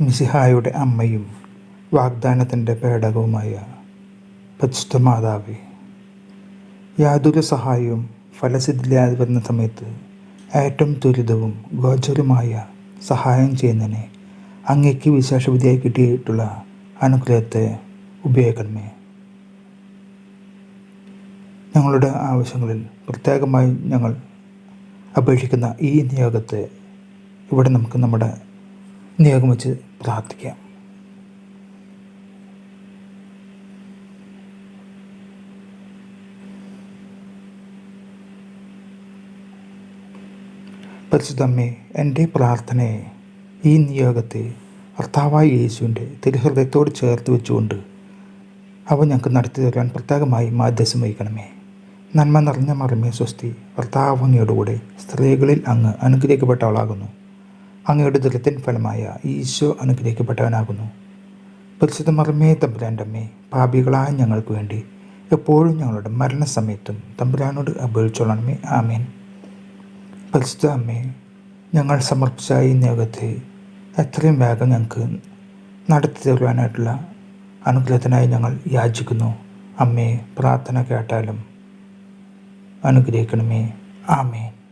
മിസിഹായുടെ അമ്മയും വാഗ്ദാനത്തിന്റെ പേടകവുമായ പരിശുദ്ധ മാതാവേ യാതൊരു സഹായവും ഫലസിദ്ധിയില്ലാതെ വരുന്ന സമയത്ത് ഏറ്റവും ദുരിതവും ഗോചരമായ സഹായം ചെയ്യുന്നതിന് അങ്ങേക്ക് വിശേഷവിധിയായി കിട്ടിയിട്ടുള്ള അനുഗ്രഹത്തെ ഉപയോഗിക്കണമേ ഞങ്ങളുടെ ആവശ്യങ്ങളിൽ പ്രത്യേകമായി ഞങ്ങൾ അപേക്ഷിക്കുന്ന ഈ നിയോഗത്തെ ഇവിടെ നമുക്ക് നമ്മുടെ നിയോഗം വെച്ച് പ്രാർത്ഥിക്കാം. പരിശുദ്ധമ്മേ എന്റെ പ്രാർത്ഥനയെ ഈ നിയോഗത്തെ ഭർത്താവായ യേശുവിന്റെ തിരുഹൃദയത്തോട് ചേർത്ത് വെച്ചുകൊണ്ട് അവ ഞങ്ങൾക്ക് നടത്തി തരാൻ പ്രത്യേകമായി മാധ്യസം വഹിക്കണമേ. നന്മ നിറഞ്ഞ മറമേ സ്വസ്തി ഭർത്താവ് സ്ത്രീകളിൽ അങ്ങ് അനുഗ്രഹിക്കപ്പെട്ടവളാകുന്നു. അങ്ങയുടെ ദൃഢത്തിൻ ഫലമായ ഈശോ അനുഗ്രഹിക്കപ്പെട്ടവനാകുന്നു. പരിശുദ്ധ മർമ്മേ തമ്പുരാന്റമ്മേ പാപികളായ ഞങ്ങൾക്ക് വേണ്ടി എപ്പോഴും ഞങ്ങളുടെ മരണസമയത്തും തമ്പുരാനോട് അപേക്ഷിച്ചോളണമേ. ആമേൻ. പരിശുദ്ധ അമ്മേ ഞങ്ങൾ സമർപ്പിച്ച ഈ നിയോഗത്തെ എത്രയും വേഗം ഞങ്ങൾക്ക് നടത്തി തരുവാനായിട്ടുള്ള അനുഗ്രഹത്തിനായി ഞങ്ങൾ യാചിക്കുന്നു. അമ്മേ പ്രാർത്ഥന കേട്ടാലും അനുഗ്രഹിക്കണമേ. ആമേൻ.